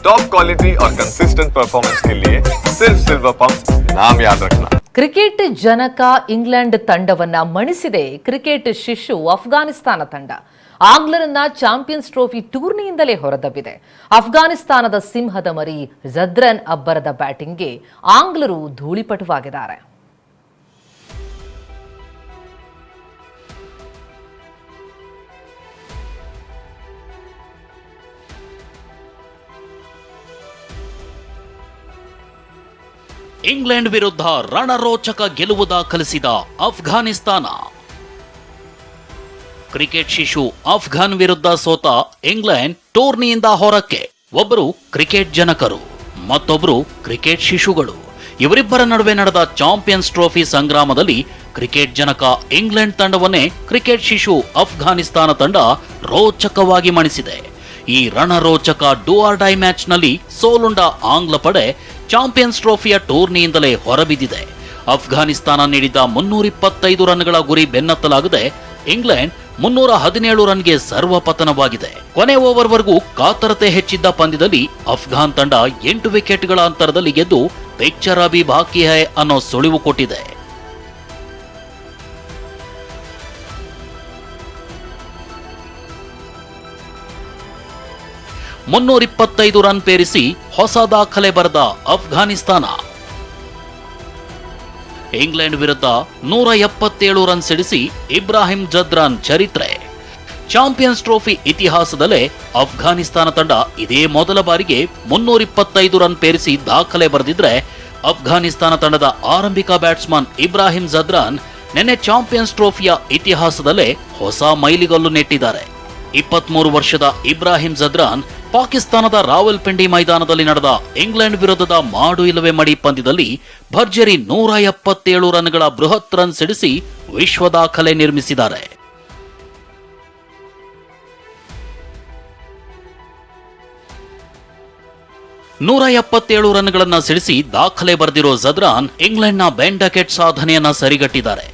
Top quality और consistent performance के लिए सिर्फ सिल्वर पंप नाम याद रखना ಕ್ರಿಕೆಟ್ ಜನಕ ಇಂಗ್ಲೆಂಡ್ ತಂಡವನ್ನ ಮಣಿಸಿದೆ ಕ್ರಿಕೆಟ್ ಶಿಶು ಅಫ್ಘಾನಿಸ್ತಾನ ತಂಡ ಆಂಗ್ಲರನ್ನ ಚಾಂಪಿಯನ್ಸ್ ಟ್ರೋಫಿ ಟೂರ್ನಿಯಿಂದಲೇ ಹೊರದಬ್ಬಿದೆ ಅಫ್ಘಾನಿಸ್ತಾನದ ಸಿಂಹದ ಮರಿ ಜದ್ರನ್ ಅಬ್ಬರದ ಬ್ಯಾಟಿಂಗ್ಗೆ ಆಂಗ್ಲರು ಧೂಳಿಪಟುವಾಗಿದ್ದಾರೆ ಇಂಗ್ಲೆಂಡ್ ವಿರುದ್ಧ ರಣರೋಚಕ ಗೆಲುವು ದಾಖಲಿಸಿದ ಅಫ್ಘಾನಿಸ್ತಾನ. ಕ್ರಿಕೆಟ್ ಶಿಶು ಅಫ್ಘಾನ್ ವಿರುದ್ಧ ಸೋತ ಇಂಗ್ಲೆಂಡ್ ಟೂರ್ನಿಯಿಂದ ಹೊರಕ್ಕೆ. ಒಬ್ಬರು ಕ್ರಿಕೆಟ್ ಜನಕರು ಮತ್ತೊಬ್ಬರು ಕ್ರಿಕೆಟ್ ಶಿಶುಗಳು. ಇವರಿಬ್ಬರ ನಡುವೆ ನಡೆದ ಚಾಂಪಿಯನ್ಸ್ ಟ್ರೋಫಿ ಸಂಗ್ರಾಮದಲ್ಲಿ ಕ್ರಿಕೆಟ್ ಜನಕ ಇಂಗ್ಲೆಂಡ್ ತಂಡವನ್ನೇ ಕ್ರಿಕೆಟ್ ಶಿಶು ಅಫ್ಘಾನಿಸ್ತಾನ ತಂಡ ರೋಚಕವಾಗಿ ಮಣಿಸಿದೆ. ಈ ರಣರೋಚಕ ಡೂಆರ್ ಡೈ ಮ್ಯಾಚ್ನಲ್ಲಿ ಸೋಲುಂಡ ಆಂಗ್ಲ ಪಡೆ ಚಾಂಪಿಯನ್ಸ್ ಟ್ರೋಫಿಯ ಟೂರ್ನಿಯಿಂದಲೇ ಹೊರಬಿದ್ದಿದೆ. ಅಫ್ಘಾನಿಸ್ತಾನ ನೀಡಿದ ಮುನ್ನೂರಿಪ್ಪತ್ತೈದು ರನ್ಗಳ ಗುರಿ ಬೆನ್ನತ್ತಲಾಗದೆ ಇಂಗ್ಲೆಂಡ್ ಮುನ್ನೂರ ಹದಿನೇಳು ರನ್ಗೆ ಸರ್ವಪತನವಾಗಿದೆ. ಕೊನೆ ಓವರ್ವರೆಗೂ ಕಾತರತೆ ಹೆಚ್ಚಿದ್ದ ಪಂದ್ಯದಲ್ಲಿ ಅಫ್ಘಾನ್ ತಂಡ ಎಂಟು ವಿಕೆಟ್ಗಳ ಅಂತರದಲ್ಲಿ ಗೆದ್ದು ಅಭಿ ಬಾಕಿ ಹೈ ಅನ್ನೋ ಸುಳಿವು ಕೊಟ್ಟಿದೆ. ಮುನ್ನೂರಿಪ್ಪತ್ತೈದು ರನ್ ಪೇರಿಸಿ ಹೊಸ ದಾಖಲೆ ಬರೆದ ಅಫ್ಘಾನಿಸ್ತಾನ. ಇಂಗ್ಲೆಂಡ್ ವಿರುದ್ಧ ನೂರ ಎಪ್ಪತ್ತೇಳು ರನ್ ಸಿಡಿಸಿ ಇಬ್ರಾಹಿಂ ಜದ್ರಾನ್ ಚರಿತ್ರೆ. ಚಾಂಪಿಯನ್ಸ್ ಟ್ರೋಫಿ ಇತಿಹಾಸದಲ್ಲೇ ಅಫ್ಘಾನಿಸ್ತಾನ ತಂಡ ಇದೇ ಮೊದಲ ಬಾರಿಗೆ ಮುನ್ನೂರಿಪ್ಪತ್ತೈದು ರನ್ ಪೇರಿಸಿ ದಾಖಲೆ ಬರೆದಿದ್ರೆ ಅಫ್ಘಾನಿಸ್ತಾನ ತಂಡದ ಆರಂಭಿಕ ಬ್ಯಾಟ್ಸ್ಮನ್ ಇಬ್ರಾಹಿಂ ಜದ್ರಾನ್ ನಿನ್ನೆ ಚಾಂಪಿಯನ್ಸ್ ಟ್ರೋಫಿಯ ಇತಿಹಾಸದಲ್ಲೇ ಹೊಸ ಮೈಲಿಗಲ್ಲು ನೆಟ್ಟಿದ್ದಾರೆ. ಇಪ್ಪತ್ಮೂರು ವರ್ಷದ ಇಬ್ರಾಹಿಂ ಜದ್ರಾನ್ ಪಾಕಿಸ್ತಾನದ ರಾವಲ್ಪಿಂಡಿ ಮೈದಾನದಲ್ಲಿ ನಡೆದ ಇಂಗ್ಲೆಂಡ್ ವಿರುದ್ಧದ ಮಾಡು ಇಲ್ಲವೇ ಮಡಿ ಪಂದ್ಯದಲ್ಲಿ ಭರ್ಜರಿ ನೂರ ಎಪ್ಪತ್ತೇಳು ರನ್ಗಳ ಬೃಹತ್ ರನ್ ಸಿಡಿಸಿ ವಿಶ್ವ ದಾಖಲೆ ನಿರ್ಮಿಸಿದ್ದಾರೆ. ನೂರ ಎಪ್ಪತ್ತೇಳು ರನ್ಗಳನ್ನು ಸಿಡಿಸಿ ದಾಖಲೆ ಬರೆದಿರೋ ಜದ್ರಾನ್ ಇಂಗ್ಲೆಂಡ್ನ ಬೆಂಡಕೆಟ್ ಡಕೆಟ್ ಸಾಧನೆಯನ್ನ ಸರಿಗಟ್ಟಿದ್ದಾರೆ.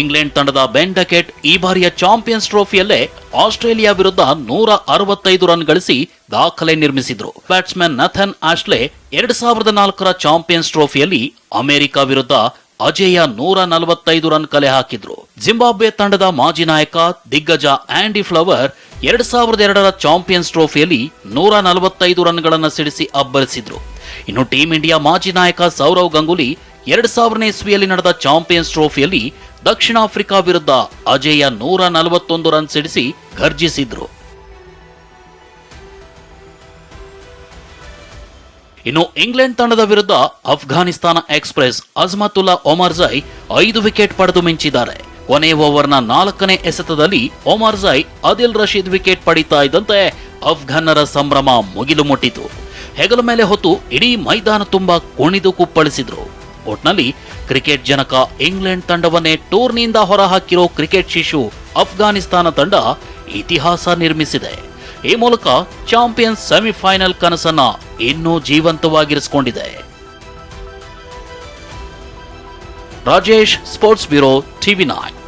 ಇಂಗ್ಲೆಂಡ್ ತಂಡದ ಬೆನ್ ಡಕೆಟ್ ಈ ಬಾರಿಯ ಚಾಂಪಿಯನ್ಸ್ ಟ್ರೋಫಿಯಲ್ಲೇ ಆಸ್ಟ್ರೇಲಿಯಾ ವಿರುದ್ಧ ನೂರ ಅರವತ್ತೈದು ರನ್ ಗಳಿಸಿ ದಾಖಲೆ ನಿರ್ಮಿಸಿದ್ರು. ಬ್ಯಾಟ್ಸ್ಮನ್ ನಥನ್ ಆಶ್ಲೆ ಎರಡ್ ಸಾವಿರದ ನಾಲ್ಕರ ಚಾಂಪಿಯನ್ಸ್ ಟ್ರೋಫಿಯಲ್ಲಿ ಅಮೆರಿಕ ವಿರುದ್ಧ ಅಜೇಯ ನೂರ ನಲವತ್ತೈದು ರನ್ ಕಲೆ ಹಾಕಿದ್ರು. ಜಿಂಬಾಬ್ವೆ ತಂಡದ ಮಾಜಿ ನಾಯಕ ದಿಗ್ಗಜ ಆಂಡಿ ಫ್ಲವರ್ ಎರಡ್ ಸಾವಿರದ ಎರಡರ ಚಾಂಪಿಯನ್ಸ್ ಟ್ರೋಫಿಯಲ್ಲಿ ನೂರ ನಲವತ್ತೈದು ರನ್ಗಳನ್ನು ಸಿಡಿಸಿ ಅಬ್ಬರಿಸಿದ್ರು. ಇನ್ನು ಟೀಂ ಇಂಡಿಯಾ ಮಾಜಿ ನಾಯಕ ಸೌರವ್ ಗಂಗೂಲಿ ಎರಡ್ ಸಾವಿರನೇ ಇಸ್ವಿಯಲ್ಲಿ ನಡೆದ ಚಾಂಪಿಯನ್ಸ್ ಟ್ರೋಫಿಯಲ್ಲಿ ದಕ್ಷಿಣ ಆಫ್ರಿಕಾ ವಿರುದ್ಧ ಅಜೇಯ ನೂರ ನಲವತ್ತೊಂದು ರನ್ ಸಿಡಿಸಿ ಘರ್ಜಿಸಿದ್ರು. ಇನ್ನು ಇಂಗ್ಲೆಂಡ್ ತಂಡದ ವಿರುದ್ಧ ಅಫ್ಘಾನಿಸ್ತಾನ ಎಕ್ಸ್ಪ್ರೆಸ್ ಅಜ್ಮತುಲ್ಲಾ ಒಮರ್ಜೈ ಐದು ವಿಕೆಟ್ ಪಡೆದು ಮಿಂಚಿದ್ದಾರೆ. ಕೊನೆ ಓವರ್ನ ನಾಲ್ಕನೇ ಎಸೆತದಲ್ಲಿ ಒಮರ್ಜೈ ಅದಿಲ್ ರಶೀದ್ ವಿಕೆಟ್ ಪಡೀತಾ ಇದ್ದಂತೆ ಅಫ್ಘಾನರ ಸಂಭ್ರಮ ಮುಗಿಲು ಮುಟ್ಟಿತು. ಹೆಗಲ ಮೇಲೆ ಹೊತ್ತು ಇಡೀ ಮೈದಾನ ತುಂಬಾ ಕುಣಿದು ಕುಪ್ಪಳಿಸಿದ್ರು. ಒಟ್ನಲ್ಲಿ ಕ್ರಿಕೆಟ್ ಜನಕ ಇಂಗ್ಲೆಂಡ್ ತಂಡವನ್ನೇ ಟೂರ್ನಿಯಿಂದ ಹೊರಹಾಕಿರೋ ಕ್ರಿಕೆಟ್ ಶಿಶು ಅಫ್ಘಾನಿಸ್ತಾನ ತಂಡ ಇತಿಹಾಸ ನಿರ್ಮಿಸಿದೆ. ಈ ಮೂಲಕ ಚಾಂಪಿಯನ್ಸ್ ಸೆಮಿಫೈನಲ್ ಕನಸನ್ನ ಇನ್ನೂ ಜೀವಂತವಾಗಿರಿಸಿಕೊಂಡಿದೆ. Rajesh sports bureau TV nine